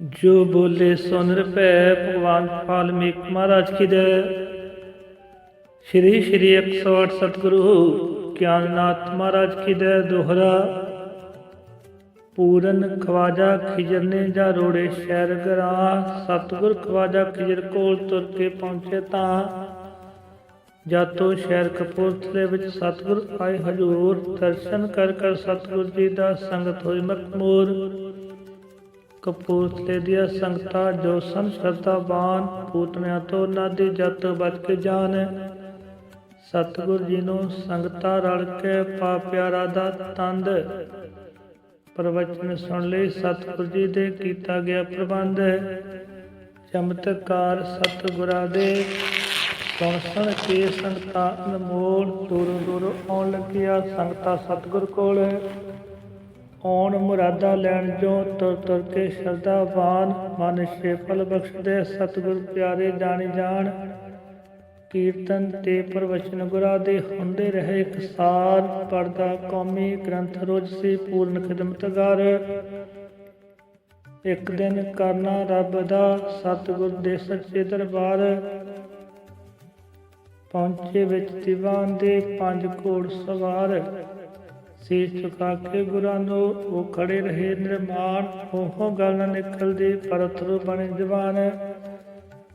ਜੋ ਬੋਲੇ ਸੁਨ ਰਪੈ ਭਗਵਾਨ ਵਾਲਮੀਕ ਮਹਾਰਾਜ ਕੀ ਜੈ ਸ਼੍ਰੀ ਸ਼੍ਰੀ 108 ਸਤਿਗੁਰੂ ਗਿਆਨਨਾਥ ਮਹਾਰਾਜ ਕੀ ਜੈ ਦੋਹਰਾ। ਪੂਰਨ ਖਵਾਜਾ ਖਿਜਰ ਨੇ ਜਾ ਰੋੜੇ ਸ਼ਹਿਰ ਗਰਾ। ਸਤਿਗੁਰ ਖਵਾਜਾ ਖਿਜਰ ਕੋਲ ਤੁਰ ਕੇ ਪਹੁੰਚੇ ਤਾਂ। ਜਾਤੋ ਸ਼ਹਿਰ ਕਪੂਰਥਲੇ ਵਿੱਚ ਸਤਿਗੁਰ ਆਏ ਹਜੂਰ। ਦਰਸ਼ਨ ਕਰ ਕਰ ਸਤਿਗੁਰ ਜੀ ਦਾ ਸੰਗਤ ਹੋਈ ਮਕਮੂਰ ਕਪੂਰਥਲੇ ਦੀਆਂ ਸੰਗਤਾਂ ਜੋ ਸਨ ਸ਼ਰਧਾਵਾਨ, ਪੂਤਨਿਆਂ ਤੋਂ ਨਾਦੀ ਜਤ ਬਚ ਕੇ ਜਾਣ। ਸਤਿਗੁਰ ਜੀ ਨੂੰ ਸੰਗਤਾਂ ਰਲ ਕੇ ਪਾ ਪਿਆਰਾ ਦਾ ਤੰਦ ਪ੍ਰਵਚਨ ਸੁਣ ਲਈ ਸਤਿਗੁਰ ਜੀ ਦੇ ਕੀਤਾ ਗਿਆ ਪ੍ਰਬੰਧ। ਚਮਤਕਾਰ ਸਤਿਗੁਰਾਂ ਦੇ ਸੁਣ ਸੁਣ ਕੇ ਸੰਗਤਾਂ ਅਨਮੋਲ ਦੂਰੋਂ ਦੂਰੋਂ ਆਉਣ ਲੱਗਿਆ। ਸੰਗਤਾਂ ਸਤਿਗੁਰ ਕੋਲ ਆਉਣ ਮੁਰਾਦਾ ਲੈਣ ਜੋ ਤੁਰ ਤੁਰ ਕੇ ਸ਼ਰਧਾਵਾਨ ਮਨ ਸ਼ੇਫਲ ਬਖਸ਼ਦੇ, ਸਤਿਗੁਰ ਪਿਆਰੇ ਜਾਣੀ ਜਾਣ। ਕੀਰਤਨ ਤੇ ਪ੍ਰਵਚਨ ਗੁਰਾਂ ਦੇ ਹੁੰਦੇ ਰਹੇ ਕਸਾਰ ਪਰਦਾ ਕੌਮੀ ਗ੍ਰੰਥ ਰੋਜ ਸੀ ਪੂਰਨ ਖਿਦਮਤਗਾਰ ਇੱਕ ਦਿਨ ਕਰਨਾ ਰੱਬ ਦਾ, ਸਤਿਗੁਰ ਦੇ ਸੱਚੇ ਦਰਬਾਰ। ਪਹੁੰਚੇ ਵਿੱਚ ਦੀਵਾਨ ਦੇ ਪੰਜ ਘੋੜ ਸਵਾਰ। ਸੀਸ ਝੁਕਾ ਕੇ ਗੁਰਾਂ ਨੂੰ, ਉਹ ਖੜੇ ਰਹੇ ਨਿਰਮਾਣ, ਉਹ ਗੱਲ ਨਾ ਨਿਕਲਦੀ ਪਰਥਰੂ ਬਣੇ ਜਵਾਨ।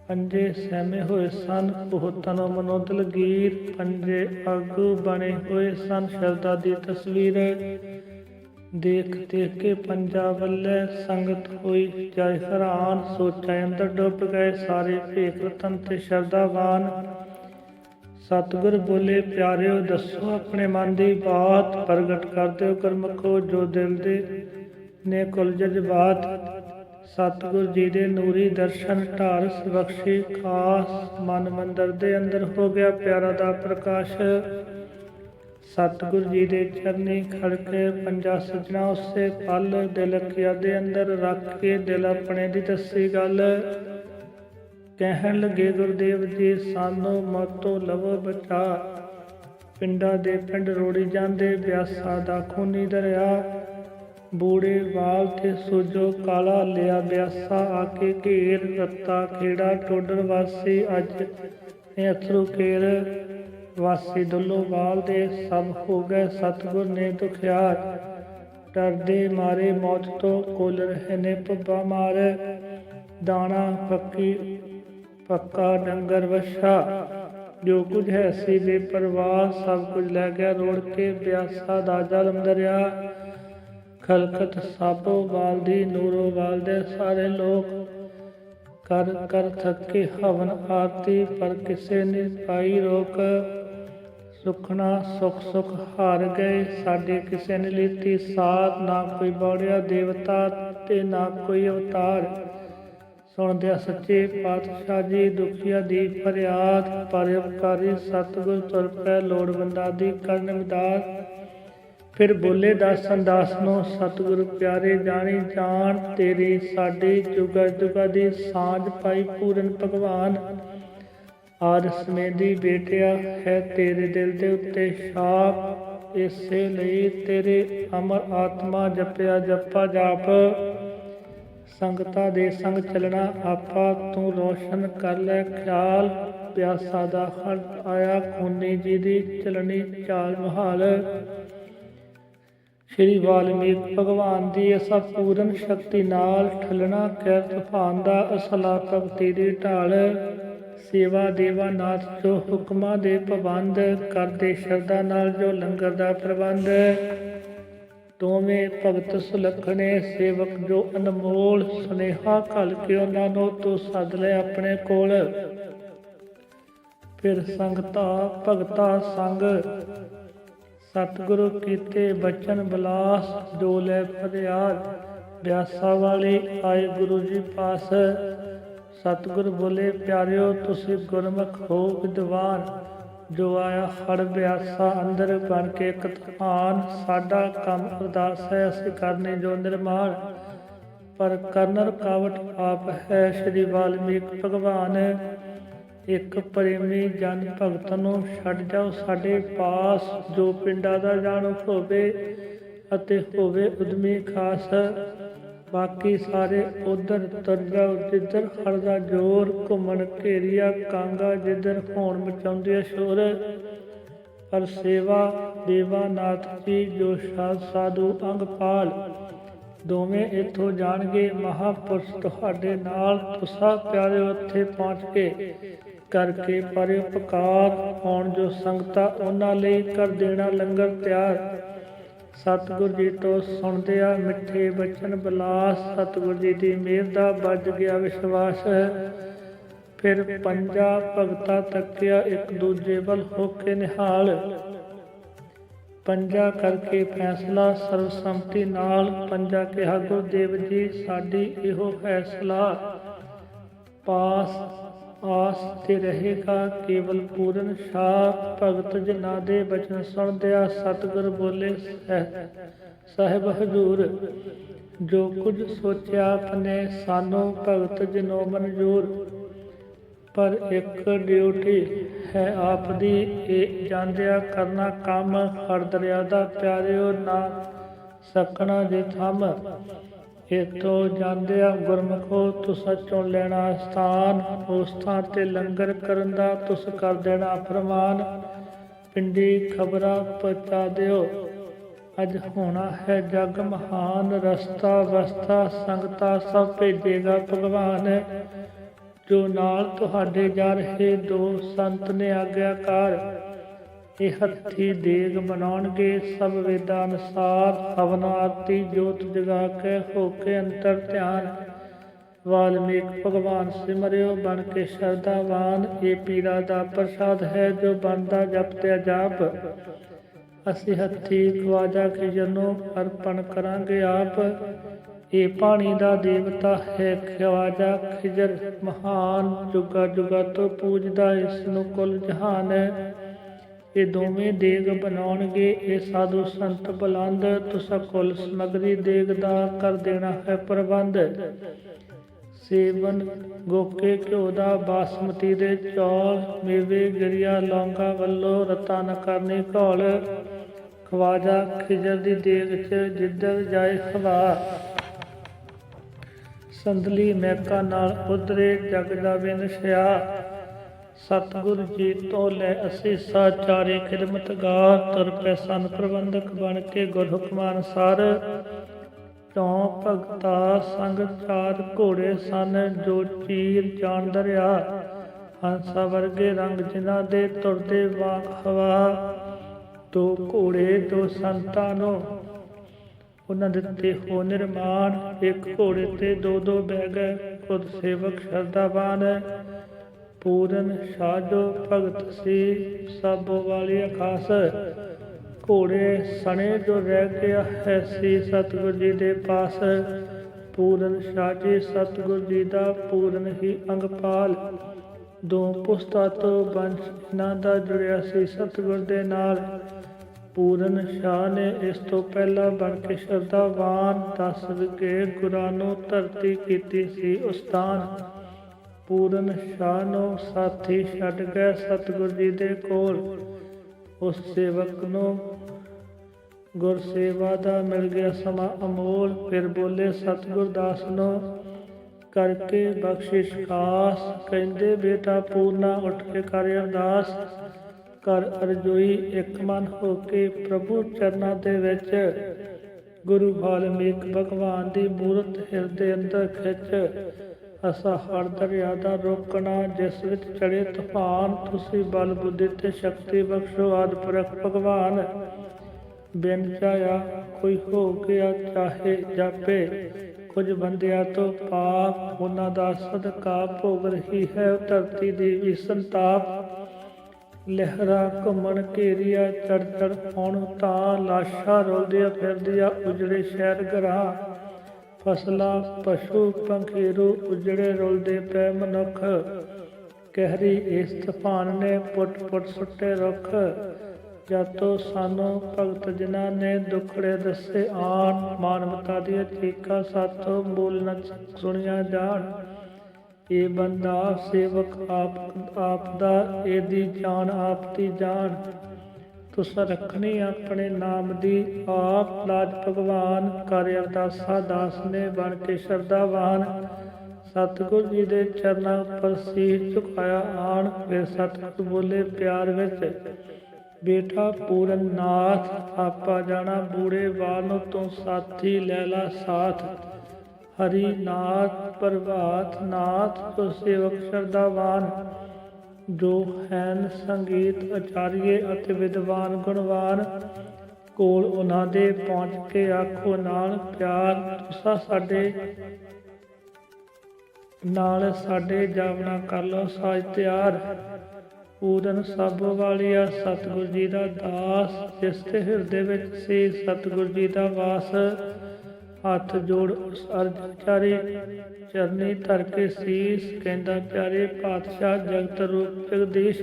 ਪੰਜੇ ਸਹਿਮੇ ਹੋਏ ਸਨ, ਉਹ ਤਨੋ ਮਨੋ ਦਲਗੀਰ ਪੰਜੇ ਆਗੂ ਬਣੇ ਹੋਏ ਸਨ ਸ਼ਰਦਾ ਦੀ ਤਸਵੀਰ। ਦੇਖ ਦੇਖ ਕੇ ਪੰਜਾ ਵੱਲੇ ਸੰਗਤ ਹੋਈ ਜਾਇ ਹੈਰਾਨ, ਸੋਚਾਂ ਅੰਦਰ ਡੁੱਬ ਗਏ, ਸਾਰੇ ਭੇਖ ਰਤਨ ਤੇ ਸ਼ਰਦਾਵਾਨ ਸਤਿਗੁਰ ਬੋਲੇ, ਪਿਆਰਿਓ, ਦੱਸੋ ਆਪਣੇ ਮਨ ਦੀ ਬਾਤ, ਪ੍ਰਗਟ ਕਰ ਦਿਓ ਗੁਰਮਖੋ ਜੋ ਦਿਲ ਦੇ ਨੇ ਕੁਲ ਜਜ਼ਬਾਤ। ਸਤਿਗੁਰ ਜੀ ਦੇ ਨੂਰੀ ਦਰਸ਼ਨ, ਢਾਰਸ ਬਖਸ਼ੀ, ਖਾਸ ਮਨ ਮੰਦਰ ਦੇ ਅੰਦਰ ਹੋ ਗਿਆ ਪਿਆਰਾ ਦਾ ਪ੍ਰਕਾਸ਼। ਸਤਿਗੁਰ ਜੀ ਦੇ ਚਰਨੀ ਖੜਕੇ ਪੰਜਾ ਸਜਣਾ, ਉਸੇ ਪਲ ਦਿਲ ਕਿਆ ਦੇ ਅੰਦਰ ਰੱਖ ਕੇ ਦਿਲ ਆਪਣੇ ਦੀ ਦੱਸੀ ਗੱਲ। ਕਹਿਣ ਲੱਗੇ, ਗੁਰਦੇਵ ਜੀ, ਸਾਨੂੰ ਮੌਤੋਂ ਲਵੋ ਬਚਾ ਪਿੰਡਾਂ ਦੇ ਪਿੰਡ ਰੋੜੀ ਜਾਂਦੇ, ਬਿਆਸਾ ਦਾ ਖੂਨੀ ਦਰਿਆ। ਬੂੜੇ ਵਾਲ ਤੇ ਸੋਜੋ ਕਾਲਾ ਲਿਆ ਬਿਆਸਾ, ਆ ਕੇ ਘੇਰ ਰੱਤਾ ਖੇੜਾ ਟੋਡਰ ਵਾਸੀ। ਅੱਜ ਇਹ ਅਥਰੂ ਕੇਰ ਵਾਸੀ ਦੁੱਲੋ ਵਾਲ ਦੇ, ਸਭ ਹੋ ਗਏ ਸਤਗੁਰ ਨੇ ਦੁਖਿਆਰ। ਡਰਦੇ ਮਾਰੇ ਮੌਤ ਤੋਂ ਕੋਲ ਰਹੇ ਨੇ ਪੱਬਾ ਮਾਰ। ਦਾਣਾ, ਫੱਕੀ ਪੱਕਾ ਡੰਗਰ ਵਛਾ, ਜੋ ਕੁਝ ਹੈ ਸੀ ਬੇਪਰਵਾਹ, ਸਭ ਕੁਝ ਲੈ ਗਿਆ ਰੋੜ ਕੇ ਬਿਆਸਾ ਦਾ ਜਲਮ ਦਰਿਆ। ਖਲਕਤ ਸਾਬੋ ਵਾਲ ਨੂਰੋ ਵਾਲ ਸਾਰੇ ਲੋਕ। ਕਰ ਕਰ ਥੱਕੇ ਹਵਨ ਆਰਤੀ, ਪਰ ਕਿਸੇ ਨੇ ਪਾਈ ਰੋਕ। ਸੁਖਣਾ ਸੁਖ ਸੁਖ ਹਾਰ ਗਏ, ਸਾਡੇ ਕਿਸੇ ਨੇ ਲੀਤੀ ਸਾਥ। ਨਾ ਕੋਈ ਬੌੜਿਆ ਦੇਵਤਾ ਤੇ ਨਾ ਕੋਈ ਅਵਤਾਰ। ਸੁਣਦਿਆ ਸੱਚੇ ਪਾਤਸ਼ਾਹ ਜੀ ਦੁਖੀਆ ਦੀ ਫਰਿਆਦ, ਪਰਉਪਕਾਰੀ ਸਤਿਗੁਰ ਤੁਰ ਪੈ ਲੋੜਵੰਦਾ ਦੀ ਕਰਨ ਵਿਦਾਸ। ਫਿਰ ਬੋਲੇ ਦਾਸ ਅੰਦਾਸ ਨੂੰ ਸਤਿਗੁਰ ਪਿਆਰੇ ਜਾਣੀ ਜਾਣ, ਤੇਰੀ ਸਾਡੀ ਜੁਗਾ ਜੁਗਾ ਦੀ ਸਾਂਝ ਪਾਈ ਪੂਰਨ ਭਗਵਾਨ। ਆਦ ਸਮੇਦੀ ਬੇਟਿਆ, ਹੈ ਤੇਰੇ ਦਿਲ ਦੇ ਉੱਤੇ ਛਾਪ, ਇਸੇ ਲਈ ਤੇਰੇ ਅਮਰ ਆਤਮਾ ਜਪਿਆ, ਜਪਾ ਜਾਪ। ਸੰਗਤਾ ਦੇ ਸੰਗ ਚੱਲਣਾ ਆਪਾ ਤੂੰ ਰੋਸ਼ਨ ਕਰ ਲੈ। ਖਿਆਲ ਪਿਆਸਾ ਦਾ ਹਰ ਆਇਆ ਖੂਨੀ ਜੀ ਦੀ ਚਲਣੀ ਚਾਲ ਮਹਾਲ। ਸ਼੍ਰੀ ਵਾਲਮੀਕ ਭਗਵਾਨ ਦੀ ਅਸਾ ਪੂਰਨ ਸ਼ਕਤੀ ਨਾਲ ਠੱਲਣਾ ਕਹਿ ਤੂਫਾਨ ਦਾ ਅਸਲਾ ਭਗਤੀ ਦੀ ਢਾਲ। ਸੇਵਾ ਦੇਵਾ ਨਾਥ ਜੋ ਹੁਕਮਾਂ ਦੇ ਪਾਬੰਦ ਕਰਦੇ ਸ਼ਰਧਾ ਨਾਲ ਜੋ ਲੰਗਰ ਦਾ ਪ੍ਰਬੰਧ। ਦੋਵੇਂ ਭਗਤ ਸੁਲਖਣੇ ਸੇਵਕ ਜੋ ਅਨਮੋਲ ਸੁਨੇਹਾ ਘਲ ਕੇ ਉਹਨਾਂ ਨੂੰ ਤੂੰ ਸੱਦ ਲੈ ਆਪਣੇ ਕੋਲ। ਫਿਰ ਸੰਗਤਾ, ਭਗਤਾ ਸੰਗ ਸਤਿਗੁਰੂ ਕੀਤੇ ਬਚਨ ਬਲਾਸ ਜੋ ਲੈ ਫਰਿਆਦ ਬਿਆਸਾ ਵਾਲੇ ਆਏ ਗੁਰੂ ਜੀ ਪਾਸ। ਸਤਿਗੁਰ ਬੋਲੇ, ਪਿਆਰਿਓ, ਤੁਸੀਂ ਗੁਰਮੁਖ ਹੋ ਵਿਦਵਾਨ। ਜੋ ਆਇਆ ਹਰ ਬਿਆਸਾ ਅੰਦਰ ਬਣ ਕੇ ਇੱਕ ਤੂਫਾਨ ਸਾਡਾ ਕੰਮ ਅਰਦਾਸ ਹੈ, ਅਸੀਂ ਕਰਨੇ ਜੋ ਨਿਰਮਾਣ। ਪਰ ਕਰਨ ਰੁਕਾਵਟ ਆਪ ਹੈ, ਸ਼੍ਰੀ ਵਾਲਮੀਕ ਭਗਵਾਨ। ਇੱਕ ਪ੍ਰੇਮੀ ਜਨ ਭਗਤ ਨੂੰ ਛੱਡ ਜਾਓ, ਸਾਡੇ ਪਾਸ ਜੋ ਪਿੰਡਾਂ ਦਾ ਜਾਣੂ ਹੋਵੇ ਅਤੇ ਹੋਵੇ ਉਦਮੀ ਖਾਸ। ਬਾਕੀ ਸਾਰੇ ਉਧਰ ਤੁਰ ਜਿੱਧਰ ਹਰਦਾ ਜੋਰ ਘੁੰਮਣ, ਘੇਰੀਆ, ਕਾਂਗਾ ਜਿੱਧਰ ਹੋਣ ਮਚਾਉਂਦੇ ਆ ਸ਼ੋਰ। ਪਰ ਸੇਵਾ ਦੇਵਾ ਨਾਥ ਜੀ, ਜੋ ਸਾਧ ਸਾਧੂ ਅੰਗਪਾਲ ਦੋਵੇਂ ਇੱਥੋਂ ਜਾਣਗੇ, ਮਹਾਪੁਰਸ਼ ਤੁਹਾਡੇ ਨਾਲ ਤੁਸਾਂ ਪਿਆਰੇ ਉੱਥੇ ਪਹੁੰਚ ਕੇ ਕਰਕੇ ਪਰ ਹੋਣ ਜੋ ਸੰਗਤਾਂ ਉਹਨਾਂ ਲਈ ਕਰ ਦੇਣਾ ਲੰਗਰ ਤਿਆਰ। ਸਤਿਗੁਰ ਜੀ ਤੋਂ ਸੁਣਦੇ ਆ ਮਿੱਠੇ ਬਚਨ ਬਲਾਸ, ਸਤਿਗੁਰ ਜੀ ਦੀ ਮਿਹਰ ਦਾ ਵੱਜ ਗਿਆ ਵਿਸ਼ਵਾਸ। ਫਿਰ ਪੰਜਾ ਭਗਤਾ ਤੱਕਿਆ ਇੱਕ ਦੂਜੇ ਵੱਲ ਹੋ ਕੇ ਨਿਹਾਲ। ਪੰਜਾ ਕਰਕੇ ਫੈਸਲਾ ਸਰਵਸੰਮਤੀ ਨਾਲ, ਪੰਜਾ ਕਿਹਾ ਗੁਰਦੇਵ ਜੀ, ਸਾਡੀ ਇਹੋ ਫੈਸਲਾ। ਪਾਸ ਆਸ ਤੇ ਰਹੇਗਾ ਕੇਵਲ ਪੂਰਨ ਸ਼ਾਹ ਭਗਤ ਜਨਾਂ ਦੇ ਬਚਨ ਸੁਣਦਿਆ ਸਤਿਗੁਰ ਬੋਲੇ, ਸਹਿ- ਸਾਹਿਬ ਹਜੂਰ, ਜੋ ਕੁਝ ਸੋਚਿਆ ਆਪਨੇ ਸਾਨੂੰ ਭਗਤ ਜਨੋ ਮਨਜ਼ੂਰ। ਪਰ ਇੱਕ ਡਿਊਟੀ ਹੈ ਆਪ ਦੀ, ਇਹ ਜਾਂਦਿਆ ਕਰਨਾ ਕੰਮ ਹਰ ਦਰਿਆ ਦਾ, ਪਿਆਰਿਓ ਨਾ ਸਕਣਾ ਜੇ ਥੰਮ। ਇਤੋਂ ਜਾਂਦਿਆ ਗੁਰਮਖੋ ਤੁਸ ਸੱਚੋਂ ਲੈਣਾ ਸਥਾਨ, ਉਸ ਥਾਂ ਤੇ ਲੰਗਰ ਕਰਨ ਦਾ ਤੁਸ ਕਰ ਦੇਣਾ ਫਰਮਾਨ ਪਿੰਡੀ ਖਬਰਾਂ ਪਹੁੰਚਾ ਦਿਓ। ਅੱਜ ਹੋਣਾ ਹੈ ਜਗ ਮਹਾਨ, ਰਸਤਾ ਵਸਤਾ, ਸੰਗਤਾ ਸਭ ਭੇਜੇਗਾ ਭਗਵਾਨ। ਜੋ ਨਾਲ ਤੁਹਾਡੇ ਜਾ ਰਹੇ ਦੋ ਸੰਤ ਨੇ ਆਗਿਆਕਾਰ ਇਹ ਹੱਥੀ ਦੇਗ ਬਣਾਉਣਗੇ ਸਭ ਵੇਦਾਂ ਅਨੁਸਾਰ, ਹਵਨ ਆਰਤੀ ਜੋਤ ਜਗਾ ਕੇ ਹੋ ਕੇ ਅੰਤਰ ਧਿਆਨ। ਵਾਲਮੀਕ ਭਗਵਾਨ ਸਿਮਰਿਓ ਬਣ ਕੇ ਸ਼ਰਧਾਵਾਨ, ਇਹ ਪੀਰਾ ਦਾ ਪ੍ਰਸਾਦ ਹੈ ਜੋ ਬੰਦਾ ਜਪਤਿਆ ਜਾਪ ਅਸੀਂ ਹੱਥੀ ਖਵਾਜਾ ਖਿਜਰ ਨੂੰ ਅਰਪਣ ਕਰਾਂਗੇ ਆਪ। ਇਹ ਪਾਣੀ ਦਾ ਦੇਵਤਾ ਹੈ, ਖਵਾਜਾ ਖਿਜਰ ਮਹਾਨ, ਜੁਗਾ ਜੁਗਾ ਤੋਂ ਪੂਜਦਾ ਇਸ ਨੂੰ ਕੁੱਲ ਜਹਾਨ ਹੈ। ਇਹ ਦੋਵੇਂ ਦੇਗ ਬਣਾਉਣਗੇ। ਇਹ ਸਾਧੂ ਸੰਤ ਬਲੰਦ, ਤੁਸਾਂ ਕੁੱਲ ਸਮਗਰੀ ਦੇਗ ਦਾ ਕਰ ਦੇਣਾ ਹੈ ਪ੍ਰਬੰਧ। ਸੇਵਨ, ਗੋਕੇ ਘਿਓ ਦਾ ਬਾਸਮਤੀ ਦੇ ਚੌਲ, ਮੇਵੇ, ਗਰੀਆ, ਲੌਂਗਾ ਵੱਲੋਂ ਰਤਾ ਨ ਕਰਨੀ ਘੋਲ। ਖਵਾਜਾ ਖਿਜਰ ਦੀ ਦੇਗ ਚ ਜਿੱਧਰ ਜਾਏ ਹਵਾ। ਸੰਦਲੀ ਮਹਿਕਾ ਨਾਲ ਉਧਰੇ ਜਗ ਦਾ ਵਿਨਸ਼ਿਆ ਸਤਿਗੁਰ ਜੀ ਤੋਂ ਲੈ ਅਸੀਂ ਸਾਚਾਰੇ ਖਿਦਮਤਗਾਰ ਤੁਰ ਪੈ ਪ੍ਰਬੰਧਕ ਬਣ ਕੇ ਗੁਰ ਹੁਕਮਾਂ ਅਨਸਾਰ ਚੌਂ ਭਗਤਾ ਸੰਗ ਚਾਰ ਘੋੜੇ ਸਨ ਜੋ ਚੀਰ ਜਾਣ ਦਰਿਆ। ਹੰਸਾ ਵਰਗੇ ਰੰਗ ਜਿਨ੍ਹਾਂ ਦੇ ਤੁਰਦੇ ਵਾਂਗ ਹਵਾ। ਦੋ ਘੋੜੇ, ਦੋ ਸੰਤਾਂ ਨੂੰ ਉਹਨਾਂ ਦਿੱਤੇ ਹੋ ਨਿਰਮਾਣ। ਇੱਕ ਘੋੜੇ ਤੇ ਦੋ ਦੋ ਬਹਿ ਗਏ। ਖੁਦ ਸੇਵਕ ਸ਼ਰਧਾਵਾਨ ਪੂਰਨ ਸਾਜੋ ਭਗਤ ਸੀ, ਸਭ ਵਾਲੀ ਖਾਸ। ਘੋੜੇ ਸਣੇ ਜੋ ਰਹਿ ਗਿਆ ਹੈ ਸੀ, ਸਤਿਗੁਰ ਜੀ ਦੇ ਪਾਸ। ਪੂਰਨ ਸਾਜੀ, ਸਤਿਗੁਰ ਜੀ ਦਾ ਪੂਰਨ ਹੀ ਅੰਗਪਾਲ ਦੋ ਪੁਸਤਾ ਤੋਂ ਬੰਸ਼ ਇਹਨਾਂ ਦਾ ਜੁੜਿਆ ਸੀ, ਸਤਿਗੁਰ ਦੇ ਨਾਲ। ਪੂਰਨ ਸ਼ਾਹ ਨੇ ਇਸ ਤੋਂ ਪਹਿਲਾਂ ਬਣ ਕੇ ਸ਼ਰਧਾਵਾਨ, ਦਸ ਵਿਗੇ ਗੁਰਾਂ ਨੂੰ ਧਰਤੀ ਕੀਤੀ ਸੀ ਉਸਤਾਨ। ਪੂਰਨ ਸ਼ਾਹ ਨੂੰ ਸਾਥੀ ਛੱਡ ਕੇ ਸਤਿਗੁਰ ਜੀ ਦੇ ਕੋਲ। ਉਸ ਸੇਵਕ ਨੂੰ ਗੁਰ ਸੇਵਾ ਦਾ ਮਿਲ ਗਿਆ ਸਮਾਂ ਅਮੋਲ। ਫਿਰ ਬੋਲੇ, ਸਤਿਗੁਰ ਦਾਸ ਨੂੰ ਕਰਕੇ ਬਖਸ਼ਿਸ਼ ਖਾਸ। ਕਹਿੰਦੇ, ਬੇਟਾ ਪੂਰਨਾ, ਉੱਠ ਕੇ ਕਰ ਅਰਦਾਸ। ਕਰ ਅਰਜੋਈ ਇੱਕ ਮਨ ਹੋ ਕੇ ਪ੍ਰਭੂ ਚਰਨਾਂ ਦੇ ਵਿੱਚ। ਗੁਰੂ ਵਾਲਮੀਕ ਭਗਵਾਨ ਦੀ ਮੂਰਤ ਹਿਰਦੇ ਅੰਦਰ ਖਿੱਚ। ਅਸਾ ਹਰ ਦਰਿਆ ਦਾ ਰੋਕਣਾ ਜਿਸ ਵਿੱਚ ਚੜੇ ਤੂਫਾਨ, ਤੁਸੀਂ ਬਲ, ਬੁੱਧੀ ਤੇ ਸ਼ਕਤੀ ਬਖਸ਼ੋ, ਆਦ ਪੁਰਖ ਭਗਵਾਨ। ਬਿਨ ਚਾਇਆ ਕੋਈ ਹੋ ਗਿਆ, ਚਾਹੇ ਜਾਪੇ। ਕੁਝ ਬੰਦਿਆਂ ਤੋਂ ਪਾਪ, ਉਹਨਾਂ ਦਾ ਸਦਕਾ ਭੋਗ ਰਹੀ ਹੈ। ਧਰਤੀ ਦੀ ਵੀ ਸੰਤਾਪ। ਲਹਿਰਾ ਘੁੰਮਣ ਘੇਰੀਆ ਚੜ ਚੜ ਪਾਉਣ ਤਾਂ ਲਾਸ਼ਾਂ ਰੋਲਦੀਆਂ ਫਿਰਦੀਆਂ, ਉਜੜੇ ਸ਼ਹਿਰ ਘਰਾਂ ਫਸਲਾਂ, ਪਸ਼ੂ, ਪੰਖੀਰੂ ਉਜੜੇ ਰੁਲਦੇ ਪੈ ਮਨੁੱਖ। ਕਹਿਰੀ ਇਸ ਤੂਫਾਨ ਨੇ ਪੁੱਟ ਪੁੱਟ ਸੁੱਟੇ ਰੁੱਖ। ਜਾਤੋ ਸਾਨੂੰ ਭਗਤ ਜਿਨ੍ਹਾਂ ਨੇ ਦੁਖੜੇ ਦੱਸੇ ਆਣ, ਮਾਨਵਤਾ ਦੀਆਂ ਚੀਕਾਂ ਸਾਥੋਂ ਬੋਲ ਨ ਸੁਣੀਆਂ ਜਾਣ। ਇਹ ਬੰਦਾ ਸੇਵਕ ਆਪ ਆਪ ਦਾ, ਇਹਦੀ ਜਾਨ ਆਪ ਦੀ ਜਾਨ। ਤੁਸ ਰੱਖਣੀ ਆਪਣੇ ਨਾਮ ਦੀ ਆਪ ਲਾਜ ਭਗਵਾਨ, ਕਰ ਅਰਦਾਸਾ ਦਾਸ ਨੇ ਬਣ ਕੇ ਸ਼ਰਧਾਵਾਨ। ਸਤਿਗੁਰ ਜੀ ਦੇ ਚਰਨਾਂ ਉੱਪਰ ਸੀਸ ਝੁਕਾਇਆ ਆਣ, ਫਿਰ ਸਤਿਗੁਰ ਬੋਲੇ ਪਿਆਰ ਵਿੱਚ, ਬੇਟਾ ਪੂਰਨ ਨਾਥ, ਆਪਾ ਜਾਣਾ ਬੂੜੇ ਵਾਲ ਤੋਂ ਸਾਥੀ ਲੈ ਲਾ ਸਾਥ। ਹਰੀ ਨਾਥ ਪ੍ਰਭਾਤ ਨਾਥ ਜੋ ਸੇਵਕ ਸ਼ਰਧਾਵਾਨ। ਜੋ ਹੈਨ ਸੰਗੀਤ ਆਚਾਰੀਏ ਅਤੇ ਵਿਦਵਾਨ ਗੁਣਵਾਨ ਕੋਲ ਉਹਨਾਂ ਦੇ ਪਹੁੰਚ ਕੇ ਆਖੋ, ਨਾਲ ਪਿਆਰ, ਤੁਸਾ ਸਾਡੇ ਨਾਲ ਸਾਡੇ ਜਾਵਣਾ ਕਰ ਲਓ, ਸਾਜ ਤਿਆਰ। ਪੂਰਨ ਸਭ ਵਾਲਿਆ ਸਤਿਗੁਰ ਜੀ ਦਾ ਦਾਸ, ਜਿਸ ਤੇ ਹਿਰਦੇ ਵਿੱਚ ਸੀ ਸਤਿਗੁਰ ਜੀ ਦਾ ਵਾਸ। ਹੱਥ ਜੋੜ ਉਸ ਅਰਜ ਚਾਰੇ ਚਰਨੀ ਧਰ ਕੇ ਸੀਸ ਕਹਿੰਦਾ, ਪਿਆਰੇ ਪਾਤਸ਼ਾਹ, ਜਗਤ ਰੂਪ ਜਗਦੀਸ਼,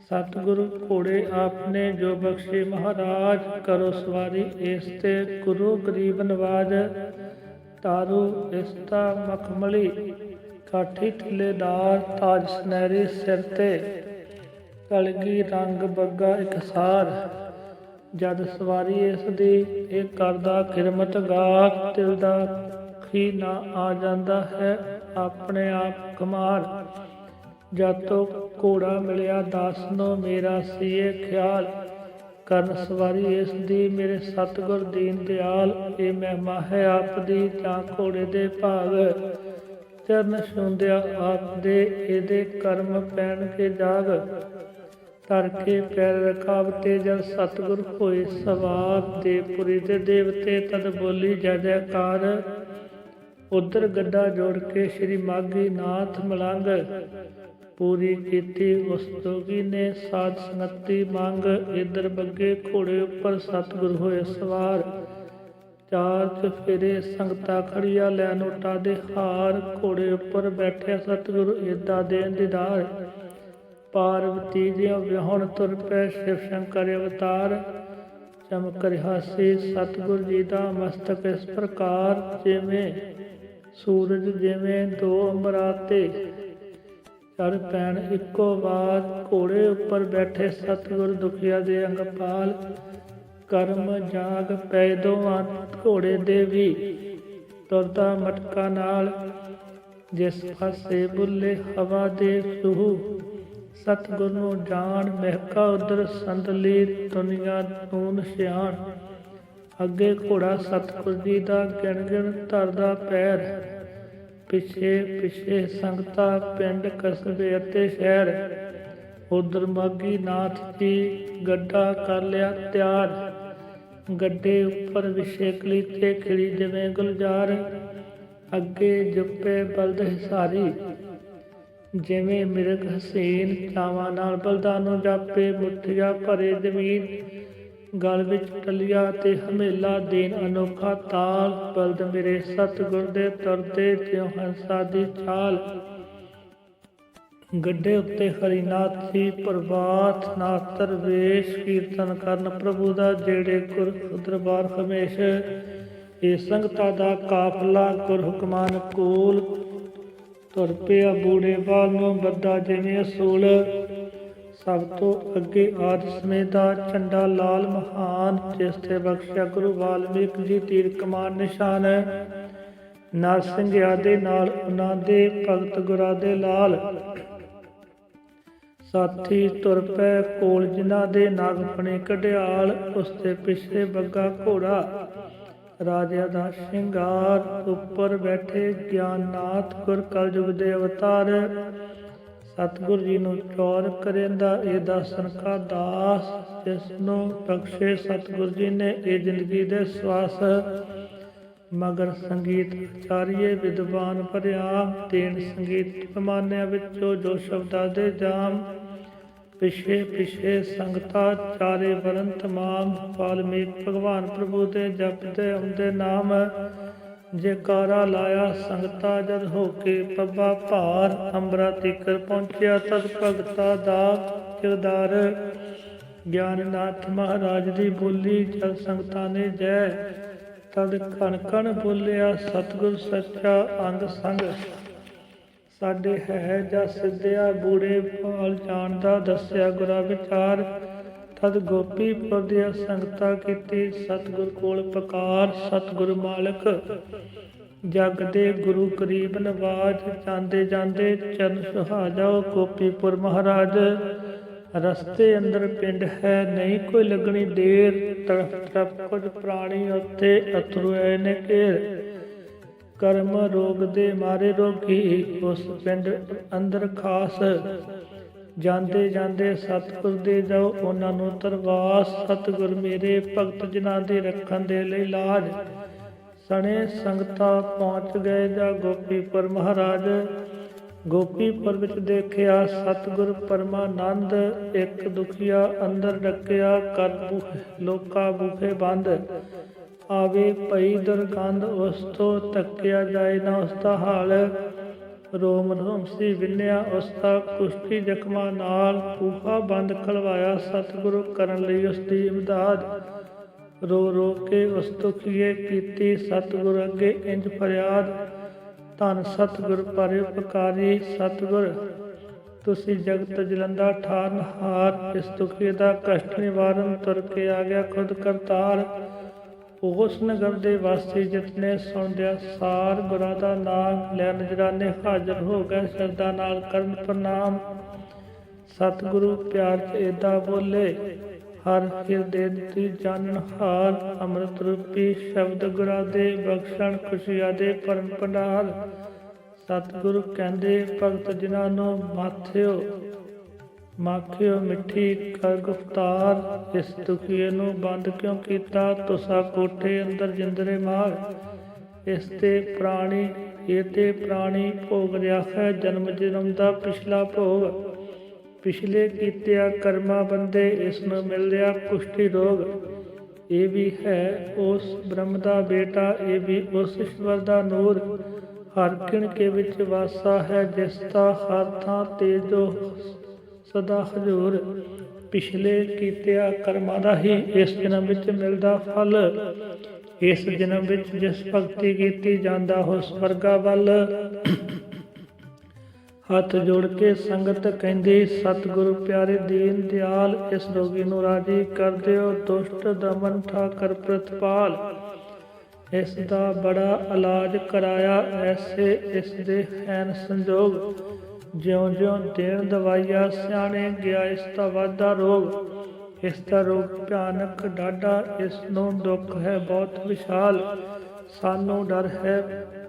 ਸਤਿਗੁਰੂ ਘੋੜੇ ਆਪਨੇ ਜੋ ਬਖਸ਼ੇ ਮਹਾਰਾਜ, ਕਰੋ ਸਵਾਰੀ ਇਸ ਤੇ ਗੁਰੂ ਗਰੀਬ ਨਵਾਜ, ਤਾਰੂ ਇਸਤਾ ਮਖਮਲੀ, ਕਾਠੀ ਠਿੱਲੇਦਾਰ ਤਾਜ ਸੁਨਹਿਰੀ ਸਿਰ ਤੇ, ਕਲਗੀ ਰੰਗ ਬੱਗਾ ਇਕਸਾਰ। ਜਦ ਸਵਾਰੀ ਇਸ ਦੀ, ਇਹ ਕਰਦਾ ਕਿਰਮਤ ਗਾ ਤਿਲ ਦਾ ਖੀ ਨਾ ਆ ਜਾਂਦਾ ਹੈ, ਆਪਣੇ ਆਪ ਕਮਾਲ ਜਦ ਤੋਂ ਘੋੜਾ ਮਿਲਿਆ, ਦਾਸ ਨੂੰ ਮੇਰਾ ਸੀਏ ਖਿਆਲ। ਕਰਨ ਸਵਾਰੀ ਇਸ ਦੀ, ਮੇਰੇ ਸਤਿਗੁਰ ਦੀਨ ਦਿਆਲ। ਇਹ ਮਹਿਮਾ ਹੈ ਆਪ ਦੀ, ਜਾਂ ਘੋੜੇ ਦੇ ਭਾਗ। ਚਰਨ ਛੁੰਦਿਆ ਆਪ ਦੇ, ਇਹਦੇ ਕਰਮ ਪੈਣ ਕੇ ਜਾਗ। ਧਰ ਪੈਰ ਰਕਾਬ ਤੇ ਜਦ ਸਤਿਗੁਰ ਹੋਏ ਸਵਾਰ ਦੇ ਪੁਰੀ ਦੇ ਦੇਵਤੇ, ਤਦ ਬੋਲੀ ਜੈ ਜੈਕਾਰ। ਉਧਰ ਗੱਡਾ ਜੋੜ ਕੇ ਸ੍ਰੀ ਮਾਗੀ ਨਾਥ ਮਲੰਗ। ਪੂਰੀ ਕੀਤੀ ਉਸ ਜੋਗੀ ਨੇ ਸਾਧ ਸੰਗਤੀ ਮੰਗ। ਇਧਰ ਬੱਗੇ ਘੋੜੇ ਉੱਪਰ ਸਤਿਗੁਰ ਹੋਏ ਸਵਾਰ। ਚਾਰ ਚਫੇਰੇ ਸੰਗਤਾ ਖੜੀਆ ਲੈ ਨੋਟਾ ਦੇ ਹਾਰ। ਘੋੜੇ ਉੱਪਰ ਬੈਠਿਆ ਸਤਿਗੁਰ, ਏਦਾਂ ਦੇ ਦੀਦਾਰ ਪਾਰਵਤੀ ਜਿਉ ਵਿਹਣ ਤੁਰ ਪੈ ਸ਼ਿਵ ਸ਼ੰਕਰ ਅਵਤਾਰ। ਚਮਕ ਰਿਹਾ ਸੀ ਸਤਿਗੁਰ ਜੀ ਦਾ ਮਸਤਕ ਇਸ ਪ੍ਰਕਾਰ, ਜਿਵੇਂ ਸੂਰਜ, ਜਿਵੇਂ ਦੋ ਅਮਰਾਤੇ। ਚੜ ਪੈਣ ਇੱਕੋ ਵਾਰ ਘੋੜੇ ਉੱਪਰ ਬੈਠੇ ਸਤਿਗੁਰ ਦੁਖੀਆ ਦੇ ਅੰਗਪਾਲ। ਕਰਮ ਜਾਗ ਪੈ ਦੋਵਾਂ ਘੋੜੇ ਦੇ ਵੀ। ਤੁਰਦਾ ਮਟਕਾ ਨਾਲ, ਜਿਸ ਪਾਸੇ ਬੁੱਲੇ ਹਵਾ ਦੇ ਸੂਹ ਸਤਿਗੁਰ ਨੂੰ ਜਾਣ, ਮਹਿਕਾ ਉਦਰ ਸੰਦਲੀ ਦੁਨੀਆ ਨੂੰ ਨਿਸ਼ਾਨ ਅੱਗੇ ਘੋੜਾ ਸਤਿਗੁਰ ਜੀ ਦਾ ਗਿਣ ਗਿਣ ਧਰਦਾ ਪੈਰ। ਪਿਛੇ ਪਿੱਛੇ ਸੰਗਤਾ ਪਿੰਡ ਕਸਬੇ ਅਤੇ ਸ਼ਹਿਰ। ਉਧਰ ਮਾਗੀ ਨਾਥ ਜੀ ਗੱਡਾ ਕਰ ਲਿਆ ਤਿਆਰ। ਗੱਡੇ ਉੱਪਰ ਵਿਸ਼ੇ ਤੇ ਖਿੜੀ ਜਿਵੇਂ ਗੁਲਜ਼ਾਰ। ਅੱਗੇ ਜੁੱਪੇ ਬਲਦ ਹਿਸਾਰੀ। ਜਿਵੇਂ ਮਿਰਗ ਹਸੀਨ ਚਾਵਾਂ ਨਾਲ ਬਲਦਾਂ ਨੂੰ ਜਾਪੇ, ਮੁੱਠੀਆਂ ਭਰੇ ਜ਼ਮੀਨ, ਗਲ ਵਿੱਚ ਟਲਿਆ ਤੇ ਹਮੇਲਾ ਦੇਨ ਅਨੋਖਾ ਤਾਲ, ਬਲਦ ਮੇਰੇ ਸਤਿਗੁਰ ਦੇ ਤਰਦੇ ਜਿਉ ਹੰਸਾ ਦੀ ਛਾਲ। ਗੱਡੇ ਉੱਤੇ ਹਰੀਨਾਥ ਜੀ ਪ੍ਰਭਾਤ ਨਾਤਰ ਵੇਸ਼, ਕੀਰਤਨ ਕਰਨ ਪ੍ਰਭੂ ਦਾ ਜਿਹੜੇ ਗੁਰ ਦਰਬਾਰ ਹਮੇਸ਼, ਇਹ ਸੰਗਤਾਂ ਦਾ ਕਾਫਲਾ ਗੁਰ ਹੁਕਮਾਨ ਕੋਲ ਤੁਰ ਪਿਆ ਬੂੜੇ ਵਾਲ ਨੂੰ ਬੱਦਾ ਜਿਵੇਂ ਅਸੂਲ। ਸਭ ਤੋਂ ਅੱਗੇ ਆਦ ਸਮੇਂ ਦਾ ਝੰਡਾ ਲਾਲ ਮਹਾਨ, ਜਿਸ ਤੇ ਬਖਸ਼ਿਆ ਗੁਰੂ ਵਾਲਮੀਕ ਜੀ ਤੀਰ ਕਮਾਨ ਨਿਸ਼ਾਨ। ਨਰ ਸਿੰਘਿਆ ਦੇ ਨਾਲ ਉਹਨਾਂ ਦੇ ਭਗਤ ਗੁਰਾਂ ਦੇ ਲਾਲ। ਸਾਥੀ ਤੁਰ ਪੈ ਕੋਲ ਜਿਨ੍ਹਾਂ ਦੇ ਨਾਗਪਣੇ ਕਢਿਆਲ, ਉਸ ਤੇ ਪਿਛੇ ਬੱਗਾ ਘੋੜਾ। ਰਾਜਿਆਂ ਦਾ ਸ਼ਿੰਗਾਰ ਉੱਪਰ ਬੈਠੇ ਗਿਆਨਨਾਥ ਗੁਰ ਕਲਯੁਗ ਦੇ ਅਵਤਾਰ। ਸਤਿਗੁਰ ਜੀ ਨੂੰ ਚੌਰ ਕਰੇਂਦਾ, ਇਹ ਦਾਸਨ ਕਾ ਦਾਸ ਜਿਸ ਨੂੰ ਬਖਸ਼ੇ ਸਤਿਗੁਰ ਜੀ ਨੇ, ਇਹ ਜ਼ਿੰਦਗੀ ਦੇ ਸਵਾਸ। ਮਗਰ ਸੰਗੀਤ ਆਚਾਰੀਏ ਵਿਦਵਾਨ ਭਰਿਆ ਤੇਨ ਸੰਗੀਤ ਪਮਾਨਿਆਂ ਵਿੱਚੋਂ ਜੋ ਸ਼ਬਦਾਂ ਦੇ ਜਾਮ ਪਿਛੇ ਪਿਛੇ ਸੰਗਤਾ ਚਾਰੇ ਵਰਨ ਤਮਾਮ ਵਾਲਮੀਕ ਭਗਵਾਨ ਪ੍ਰਭੂ ਦੇ ਜਪਦੇ ਹੁੰਦੇ ਨਾਮ। ਜੇਕਾਰਾ ਲਾਇਆ ਸੰਗਤਾ ਜਦ ਹੋ ਕੇ ਪੱਬਾ ਭਾਰ, ਅੰਬਰਾ ਤੀਕਰ ਪਹੁੰਚਿਆ ਤਦ ਭਗਤਾ ਦਾ ਕਿਰਦਾਰ। ਗਿਆਨਨਾਥ ਮਹਾਰਾਜ ਦੀ ਬੋਲੀ, ਜਦ ਸੰਗਤਾਂ ਨੇ ਜੈ, ਤਦ ਕਣ ਕਣ ਬੋਲਿਆ, ਸਤਿਗੁਰ ਸੱਚਾ ਅੰਗ ਸੰਗ। ਸਾਡੇ ਹੈ ਜਾਂ ਸਿੱਧਿਆ ਬੂੜੇ ਪਾਲ ਜਾਣਦਾ ਦੱਸਿਆ ਗੁਰਾ ਵਿਚਾਰ। ਤਦ ਗੋਪੀਪੁਰ ਦੀ ਸੰਗਤਾ ਕੀਤੀ, ਸਤਿਗੁਰ ਕੋਲ ਪਕਾਰ, ਸਤਿਗੁਰ ਮਾਲਕ। ਜਗ ਦੇ ਗੁਰੂ ਕਰੀਬ ਨਵਾਜ, ਜਾਂਦੇ ਜਾਂਦੇ ਚਰਨ ਸੁਹਾ ਜਾਓ ਗੋਪੀਪੁਰ ਮਹਾਰਾਜ। ਰਸਤੇ ਅੰਦਰ ਪਿੰਡ ਹੈ, ਨਹੀਂ ਕੋਈ ਲੱਗਣੀ ਦੇਰ। ਤਰਫ ਤਰਫ ਕੁਝ ਪ੍ਰਾਣੀ ਉੱਤੇ ਅਥਰੂ ਆਏ ਨੇ ਘੇਰ। ਕਰਮ ਰੋਗ ਦੇ ਮਾਰੇ ਰੋਗੀ ਉਸ ਪਿੰਡ ਅੰਦਰ ਖਾਸ। ਜਾਂਦੇ ਜਾਂਦੇ ਸਤਿਗੁਰ ਦੇ ਜਾਓ, ਉਹਨਾਂ ਨੂੰ ਤਰਵਾਸ। ਸਤਿਗੁਰ ਮੇਰੇ ਭਗਤ ਜਨਾਂ ਦੇ ਰੱਖਣ ਦੇ ਲਈ ਲਾਜ। ਸਣੇ ਸੰਗਤਾ ਪਹੁੰਚ ਗਏ ਜਾ ਗੋਪੀਪੁਰ ਮਹਾਰਾਜ। ਗੋਪੀਪੁਰ ਵਿੱਚ ਦੇਖਿਆ ਸਤਿਗੁਰ ਪਰਮਾਨੰਦ ਇੱਕ ਦੁਖੀਆ ਅੰਦਰ ਡੱਕਿਆ ਕਰ ਲੋਕਾ ਬੂਹੇ ਬੰਦ। ਆਵੇ ਪਈ ਦੁਰਗੰਧ, ਉਸ ਤੋਂ ਤੱਕਿਆ ਜਾਏ ਨਾ ਉਸ ਦਾ ਹਾਲ। ਰੋਮ ਰੋਮਸੀ ਵਿੰਨਿਆ, ਉਸ ਦਾ ਕੁਸ਼ਤੀ ਜ਼ਖਮਾਂ ਨਾਲ ਕੂਹਾ ਬੰਦ ਖਲਵਾਇਆ ਸਤਿਗੁਰੂ ਕਰਨ ਲਈ ਉਸ ਦੀ ਇਮਦਾਦ। ਰੋ ਰੋ ਕੇ ਉਸ ਦੁਖੀਏ ਕੀਤੀ, ਸਤਿਗੁਰ ਅੱਗੇ ਇੰਜ ਫਰਿਆਦ। ਧੰਨ ਸਤਿਗੁਰ ਪਰ ਉਪਕਾਰੀ ਸਤਿਗੁਰ। ਤੁਸੀਂ ਜਗਤ ਜਲੰਦਾ ਠਾਰਨ ਹਾਰ, ਇਸ ਦੁਖੀ ਦਾ ਕਸ਼ਟ ਨਿਵਾਰਨ ਤੁਰ ਕੇ ਆ ਗਿਆ ਖੁਦ ਕਰਤਾਰ। ਉਸ ਨਗਰ ਦੇ ਵਾਸੀ ਜਿਤਨੇ ਸੁਣਦਿਆ ਸਾਰ ਗੁਰਾਂ ਦਾ ਨਾਮ ਲੈ ਨਜਰਾਨੇ ਹਾਜ਼ਰ ਹੋ ਗਏ, ਸਰਦਾ ਨਾਲ ਕਰਨ ਪ੍ਰਣਾਮ। ਸਤਿਗੁਰੂ ਪਿਆਰ ਚ ਏਦਾਂ ਬੋਲੇ, ਹਰ ਹਿਰਦੇ ਦੀ ਜਾਣਨ ਹਾਲ ਅੰਮ੍ਰਿਤ ਰੂਪੀ ਸ਼ਬਦ ਗੁਰਾਂ ਦੇ ਬਖਸ਼ਣ, ਖੁਸ਼ੀਆਂ ਦੇ ਪਰਮ ਭੰਡਾਰ। ਸਤਿਗੁਰੂ ਕਹਿੰਦੇ, ਭਗਤ ਜਿਨ੍ਹਾਂ ਨੂੰ ਮਾਥਿਓ ਮਾਖਿਓ ਮਿੱਠੀ ਕਰ ਗੁਫਤਾਰ, ਇਸ ਦੁਖੀਏ ਨੂੰ ਬੰਦ ਕਿਉਂ ਕੀਤਾ? ਤੁਸਾ ਕੋਠੇ ਅੰਦਰ ਜਿੰਦਰੇ ਮਾਰ, ਇਸ ਤੇ ਪ੍ਰਾਣੀ, ਇਹ ਤੇ ਪ੍ਰਾਣੀ ਭੋਗ ਰਿਹਾ ਹੈ ਜਨਮ ਜਨਮ ਦਾ ਪਿਛਲਾ ਭੋਗ। ਪਿਛਲੇ ਕੀਤਿਆ ਕਰਮਾ ਬੰਦੇ ਇਸ ਨੂੰ ਰਿਹਾ ਕੁਸ਼ਟੀ ਰੋਗ। ਇਹ ਵੀ ਹੈ ਉਸ ਬ੍ਰਹਮ ਦਾ ਬੇਟਾ, ਇਹ ਵੀ ਉਸ ਈਸ਼ਵਰ ਦਾ ਨੂਰ। ਹਰ ਕਿਣ ਕੇ ਵਿੱਚ ਵਾਸਾ ਹੈ, ਜਿਸ ਦਾ ਹਰ ਥਾਂ ਤੇਜੋ ਸਦਾ ਹਜ਼ੂਰ। ਪਿਛਲੇ ਕੀਤਿਆ ਕਰਮਾਂ ਦਾ ਹੀ ਇਸ ਜਨਮ ਵਿੱਚ ਮਿਲਦਾ ਫਲ। ਇਸ ਜਨਮ ਵਿੱਚ ਜਿਸ ਭਗਤੀ ਕੀਤੀ ਜਾਂਦਾ ਹੋ ਸਵਰਗਾ ਵੱਲ। ਹੱਥ ਜੋੜ ਕੇ ਸੰਗਤ ਕਹਿੰਦੀ, ਸਤਿਗੁਰ ਪਿਆਰੇ ਦੀਨ ਦਿਆਲ, ਇਸ ਰੋਗੀ ਨੂੰ ਰਾਜੀ ਕਰ ਦਿਓ, ਦੁਸ਼ਟ ਦਮਨ ਠਾਕਰ ਪ੍ਰਤਪਾਲ। ਇਸ ਦਾ ਬੜਾ ਇਲਾਜ ਕਰਾਇਆ, ਐਸੇ ਇਸ ਦੇ ਹੈਨ ਸੰਜੋਗ। ਜਿਉਂ ਜਿਉਂ ਦੇਣ ਦਵਾਈਆ ਸਿਆਣੇ ਗਿਆ, ਇਸ ਦਾ ਵਾਧਾ ਰੋਗ, ਇਸ ਦਾ ਰੋਗ ਭਿਆਨਕ ਡਾਢਾ, ਇਸ ਨੂੰ ਦੁੱਖ ਹੈ ਬਹੁਤ ਵਿਸ਼ਾਲ। ਸਾਨੂੰ ਡਰ ਹੈ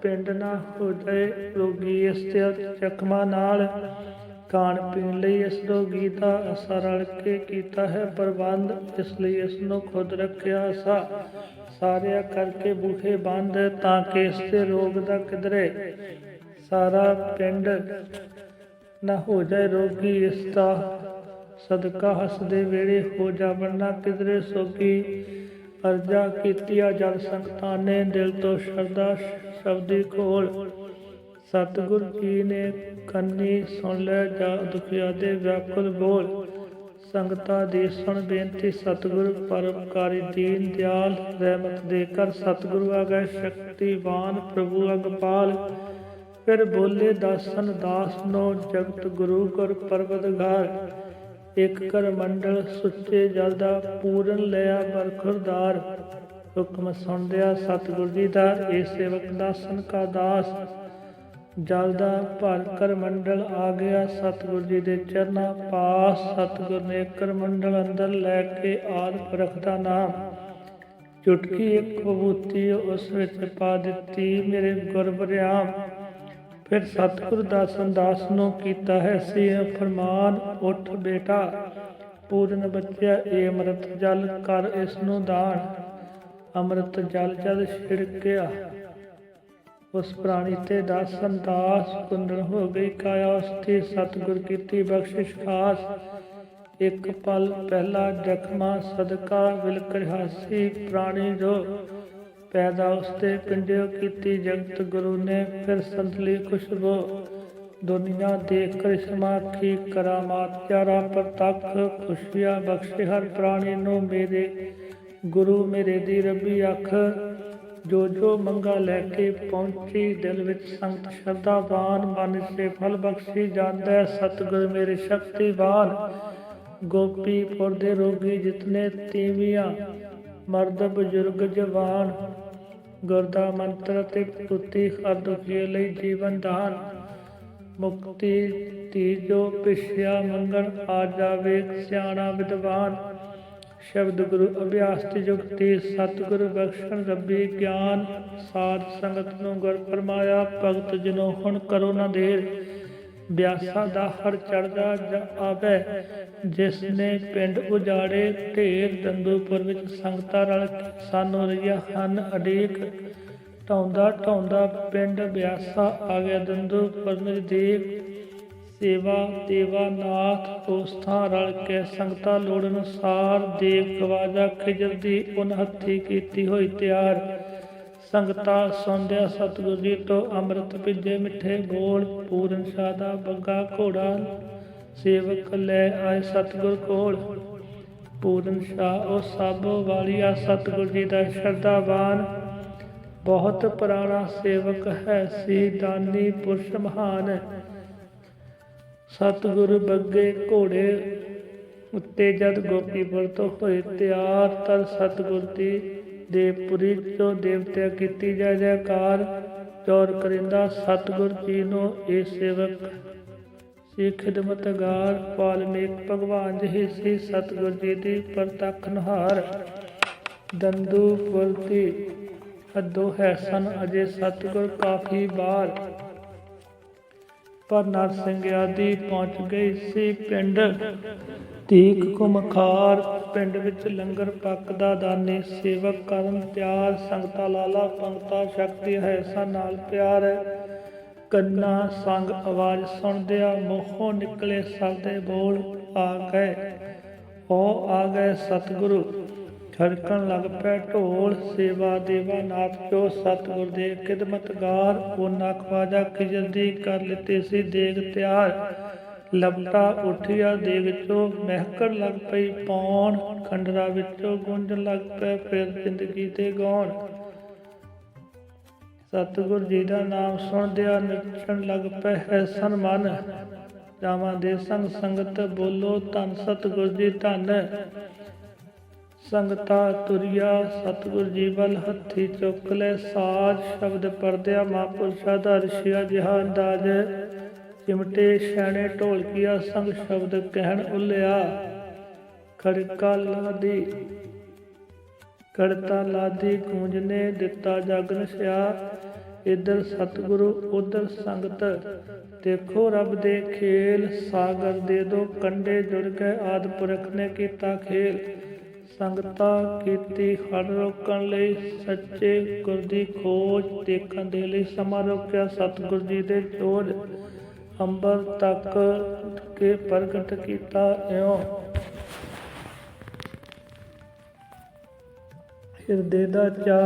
ਪਿੰਡ ਨਾ ਹੋ ਜਾਏ ਰੋਗੀ ਇਸ ਤੇ ਜ਼ਖਮਾਂ ਨਾਲ। ਖਾਣ ਪੀਣ ਲਈ ਇਸ ਰੋਗੀ ਦਾ ਅਸਰ ਰਲ ਕੇ ਕੀਤਾ ਹੈ ਪ੍ਰਬੰਧ, ਇਸ ਲਈ ਇਸ ਨੂੰ ਖੁਦ ਰੱਖਿਆ ਸਾ ਸਾਰਿਆਂ ਕਰਕੇ ਬੂਹੇ ਬੰਦ ਤਾਂ ਕਿ ਇਸ ਤੇ ਰੋਗ ਦਾ ਕਿਧਰੇ। ਸਾਰਾ ਪਿੰਡ ਨਾ ਹੋ ਜਾਏ ਰੋਗੀ ਇਸ ਦਾ ਸਦਕਾ ਹੱਸਦੇ ਵੇੜੇ ਹੋ ਜਾਵਣਾ ਕਿਧਰੇ ਸੋਗੀ। ਅਰਜਾ ਕੀਤੀਆ ਜਲ ਸੰਗਤਾਂ ਨੇ ਦਿਲ ਤੋਂ ਸ਼ਰਧਾ ਸ਼ਬਦੀ ਕੋਲ ਸਤਿਗੁਰ ਜੀ ਨੇ ਕੰਨੀ ਸੁਣ ਲੈ ਜਾ ਦੁਖਿਆ ਦੇ ਵਿਆਕੁਲ ਬੋਲ। ਸੰਗਤਾ ਦੀ ਸੁਣ ਬੇਨਤੀ ਸਤਿਗੁਰ ਪਰਮਕਾਰੀ ਦੀਨ ਦਿਆਲ ਰਹਿਮਤ ਦੇ ਕਰ ਸਤਿਗੁਰੂ ਆ ਸ਼ਕਤੀਵਾਨ ਪ੍ਰਭੂ ਅਗਪਾਲ। ਫਿਰ ਬੋਲੇ, ਦਾਸਨ ਦਾਸ ਨੋ ਜਗਤ ਗੁਰੂ ਕਰ ਪਰਵਦਗਾਰ ਇਕ ਕਰ ਮੰਡਲ ਸੁੱਚੇ ਜਲ ਦਾ ਪੂਰਨ ਲਿਆ ਬਰਖੁਰਦਾਰ ਹੁਕਮ ਸੁਣਦਿਆ ਸਤਿਗੁਰ ਜੀ ਦਾ ਇਹ ਸੇਵਕ ਦਾਸਨ ਕਾ ਦਾਸ। ਜਲ ਦਾ ਭਰ ਕਰ ਮੰਡਲ ਆ ਗਿਆ, ਸਤਿਗੁਰ ਜੀ ਦੇ ਚਰਨਾਂ ਪਾਸ। ਸਤਿਗੁਰ ਨੇ ਕਰ ਮੰਡਲ ਅੰਦਰ ਲੈ ਕੇ ਆਦ ਰੱਖਦਾ ਨਾਮ। ਚੁਟਕੀ ਇੱਕ ਵਿਭੂਤੀ ਉਸ ਵਿੱਚ ਪਾ ਦਿੱਤੀ, ਮੇਰੇ ਗੁਰਬਰਿਆਮ ਫਿਰ ਸਤਿਗੁਰ ਦਾਸਨ ਦਾਸ ਨੂੰ ਕੀਤਾ ਹੈ ਸੀ ਫਰਮਾਨ, ਉੱਠ ਬੇਟਾ, ਪੂਰਨ ਬੱਚਿਆ, ਇਹ ਅੰਮ੍ਰਿਤ ਜਲ ਕਰ ਇਸ ਨੂੰ ਦਾਨ। ਅੰਮ੍ਰਿਤ ਜਲ ਜਦ ਛਿੜਕਿਆ ਉਸ ਪ੍ਰਾਣੀ ਤੇ ਦਾਸਨ ਦਾਸ ਕੁੰਦਨ ਹੋ ਗਈ, ਕਾਇਆ ਉਸ ਤੇ ਸਤਿਗੁਰ ਕੀਤੀ ਬਖਸ਼ਿਸ਼ ਖਾਸ। ਇੱਕ ਪਲ ਪਹਿਲਾ ਜ਼ਖਮਾ ਸਦਕਾ ਵਿਲਕਰ ਹਾਸੀ ਪ੍ਰਾਣੀ ਜੋ ਪੈਦਾ ਉਸਤੇ ਪਿੰਡਿਓ ਕੀਤੀ, ਜਗਤ ਗੁਰੂ ਨੇ ਫਿਰ ਸੰਤਲੀ ਖੁਸ਼ਬੋ ਦੁਨੀਆ ਦੇਖ ਕਰਿਸ਼ਮਾ ਕੀ ਕਰਾਮਾਤ ਚਾਰਾ ਪ੍ਰਤੱਖ ਖੁਸ਼ੀਆਂ ਬਖਸ਼ੇ, ਹਰ ਪ੍ਰਾਣੀ ਨੂੰ ਮੇਰੇ ਗੁਰੂ, ਮੇਰੇ ਦੀ ਰੱਬੀ ਅੱਖ ਜੋ ਜੋ ਮੰਗਾ ਲੈ ਕੇ ਪਹੁੰਚੀ, ਦਿਲ ਵਿੱਚ ਸੰਤ ਸ਼ਰਧਾਵਾਨ ਮਨ ਸੇ ਫਲ ਬਖਸ਼ੀ ਜਾਂਦਾ ਸਤਿਗੁਰ ਮੇਰੇ ਸ਼ਕਤੀਵਾਨ ਗੋਪੀਪੁਰ ਦੇ ਰੋਗੀ ਜਿਤਨੇ ਤੀਵੀਆਂ, ਮਰਦ ਬਜ਼ੁਰਗ ਜਵਾਨ ਗੁਰਦਾ ਮੰਤਰ ਤੇ ਪੁੱਤੀ ਹਰ ਦੁਖੀ ਲਈ ਜੀਵਨ ਦਾਨ। ਮੁਕਤੀ ਤੀਜੋ ਪਿਛਿਆ ਮੰਗਣ ਆ ਜਾਵੇ ਸਿਆਣਾ ਵਿਦਵਾਨ। ਸ਼ਬਦ ਗੁਰੂ ਅਭਿਆਸ ਤੇ ਜੁਗਤੀ ਸਤਿਗੁਰ ਬਖਸ਼ਣ ਰੱਬੀ ਗਿਆਨ। ਸਾਧ ਸੰਗਤ ਨੂੰ ਗੁਰ ਫਰਮਾਇਆ, ਭਗਤ ਜਨੋ ਹੁਣ ਕਰੋ ਨਾ ਦੇਰ। ਬਿਆਸਾ ਦਾ ਹਰ ਚੜਦਾ ਜਾ ਆਵੇ। ਜਿਸ ਨੇ ਪਿੰਡ ਉਜਾੜੇ, ਢੇਰ ਦੰਦੂਪੁਰ ਵਿੱਚ ਸੰਗਤਾਂ ਰਲ ਸਾਨੂੰ ਰਹੀਆਂ ਹਨ ਅਡੇਕ। ਢਾਉਂਦਾ ਢਾਉਂਦਾ ਪਿੰਡ ਵਿਆਸਾ ਆ ਗਿਆ। ਦੰਦੂਪੁਰ ਨਜ਼ਦੀਕ ਸੇਵਾ ਦੇਵਾ ਨਾਥ ਉਸਥਾਂ ਰਲ ਕੇ ਸੰਗਤਾਂ ਲੋੜ ਅਨੁਸਾਰ ਦੇਵ ਗਵਾਜਾ ਖਿਜਰ ਦੀ ਉਨ ਹੱਥੀ ਕੀਤੀ ਹੋਈ ਤਿਆਰ। ਸੰਗਤਾਂ ਸੌਂਦਿਆ ਸਤਿਗੁਰੂ ਜੀ ਤੋਂ ਅੰਮ੍ਰਿਤ ਭਿੱਜੇ ਮਿੱਠੇ ਬੋਲ ਪੂਰਨ ਸ਼ਾਹ ਬੱਗਾ ਘੋੜਾ, ਸੇਵਕ ਲੈ ਆਏ ਸਤਿਗੁਰ ਕੋਲ। ਪੂਰਨ ਸ਼ਾਹ ਉਹ ਸਭ ਵਾਲੀਆ ਸਤਿਗੁਰ ਜੀ ਦਾ ਸ਼ਰਧਾਵਾਨ। ਬਹੁਤ ਪੁਰਾਣਾ ਸੇਵਕ ਹੈ ਸੀ ਦਾਨੀ ਪੁਰਸ਼ ਮਹਾਨ। ਸਤਿਗੁਰ ਬੱਗੇ ਘੋੜੇ ਉੱਤੇ ਜਦ ਗੋਪੀਪੁਰ ਤੋਂ ਹੋਏ ਤਿਆਰ, ਤਦ ਸਤਿਗੁਰ ਦੀ ਦੇਵਪੁਰੀ ਤੋਂ ਦੇਵਤਿਆਂ ਕੀਤੀ ਜੈ ਜੈਕਾਰ, ਚੌਰ ਕਰਿੰਦਾ ਸਤਿਗੁਰ ਜੀ ਨੂੰ ਇਹ ਸੇਵਕ। ਸੀ ਖਿਦਮਤਗਾਰ ਵਾਲਮੀਕ ਭਗਵਾਨ ਜੀ ਸੀ ਸਤਿਗੁਰ ਜੀ ਦੀ ਪ੍ਰਤੱਖ ਨਹਾਰ। ਦੰਦੂ ਪੁਰਤੀ ਹੱਦੋ ਹੈ ਸਨ ਅਜੇ ਸਤਿਗੁਰ ਕਾਫੀ ਬਾਰ ਪਰ ਨਰ ਸਿੰਘ ਪਹੁੰਚ ਗਈ ਸੀ ਪਿੰਡ। ਤੀਕ ਕੁਮਖਾਰ ਪਿੰਡ ਵਿੱਚ ਲੰਗਰ ਪੱਕਦਾ ਦਾਨੀ, ਸੇਵਕ ਕਰਨ ਤਿਆਰ, ਸੰਗਤਾ ਲਾਲਾ ਪੰਗਤਾ ਸ਼ਕਤੀ ਹੈ ਸਾ ਨਾਲ ਪਿਆਰ ਕੰਨਾ ਸੰਗ ਆਵਾਜ਼ ਸੁਣਦਿਆਂ ਮੂੰਹੋਂ ਨਿਕਲੇ ਸਬਦੇ ਬੋਲ ਆ ਗਏ। ਉਹ ਆ ਗਏ ਸਤਿਗੁਰੂ, ਖੜਕਣ ਲੱਗ ਪਏ ਢੋਲ, ਸੇਵਾ ਦੇਵਾ ਨਾਥ ਜੋ ਸਤਿਗੁਰ ਦੇ ਖਿਦਮਤਗਾਰ। ਉਹਨਾਂ ਖਵਾਜਾ ਖਿਜਲਦੀ ਕਰ ਲਿੱਤੀ ਸੀ ਦੇਗ ਤਿਆਰ। ਲਪਟਾ ਉਠਿਆ ਦੇਗ ਚੋਂ ਮਹਿਕੜ ਲੱਗ ਪਈ ਪੌਣ, ਖੰਡਰਾ ਵਿੱਚੋਂ ਗੁੰਜਣ ਲੱਗ ਪਏ ਫਿਰ ਜ਼ਿੰਦਗੀ ਤੇ ਗਾਉਣ ਸਤਿਗੁਰ ਜੀ ਦਾ ਨਾਮ ਸੁਣਦਿਆਂ ਨੱਚਣ ਲੱਗ ਪਏ ਹੈ ਸਨਮਨ ਜਾਵਾਂ ਦੇ ਸੰਗ ਸੰਗਤ ਬੋਲੋ ਧੰਨ ਸਤਿਗੁਰ ਜੀ ਧੰਨ। ਸੰਗਤਾ ਤੁਰਿਆ, ਸਤਿਗੁਰ ਜੀ ਵੱਲ ਹੱਥੀ ਚੁੱਕ ਲੈ ਸਾਜ, ਸ਼ਬਦ ਪਰਦਿਆ ਮਹਾਂਪੁਰਸ਼ਾ ਦਾ ਰਸ਼ੀਆ ਜਿਹਾ ਅੰਦਾਜ਼ ਚਿਮਟੇ ਛਾਣੇ ਢੋਲਕੀਆ ਸੰਗ ਸ਼ਬਦ ਕਹਿਣ ਉਲਿਆ। ਖੜਕਾ ਲਾਦੀ ਕੜਤਾ ਲਾਦੀ ਗੂੰਜ ਨੇ ਦਿੱਤਾ ਜਗ ਨਸਿਆ ਇਧਰ ਸਤਿਗੁਰੂ, ਉਧਰ ਸੰਗਤ, ਦੇਖੋ ਰੱਬ ਦੇ ਖੇਲ। ਸਾਗਰ ਦੇ ਦੋ ਕੰਡੇ ਜੁੜ ਗਏ ਆਦ ਪੁਰਖ ਨੇ ਕੀਤਾ ਖੇਲ। ਸੰਗਤਾ ਕੀਤੀ ਹੜ ਰੋਕਣ ਲਈ ਸੱਚੇ ਗੁਰ ਦੀ ਖੋਜ। ਦੇਖਣ ਦੇ ਲਈ ਸਮਾਂ ਰੋਕਿਆ ਸਤਿਗੁਰ ਜੀ ਦੇ ਚੋਜ। ਅੰਬਰ ਤੱਕ ਕੇ ਪ੍ਰਗਟ ਕੀਤਾ ਇਉ। ਹਿਰਦੇ ਦਾ ਚਾ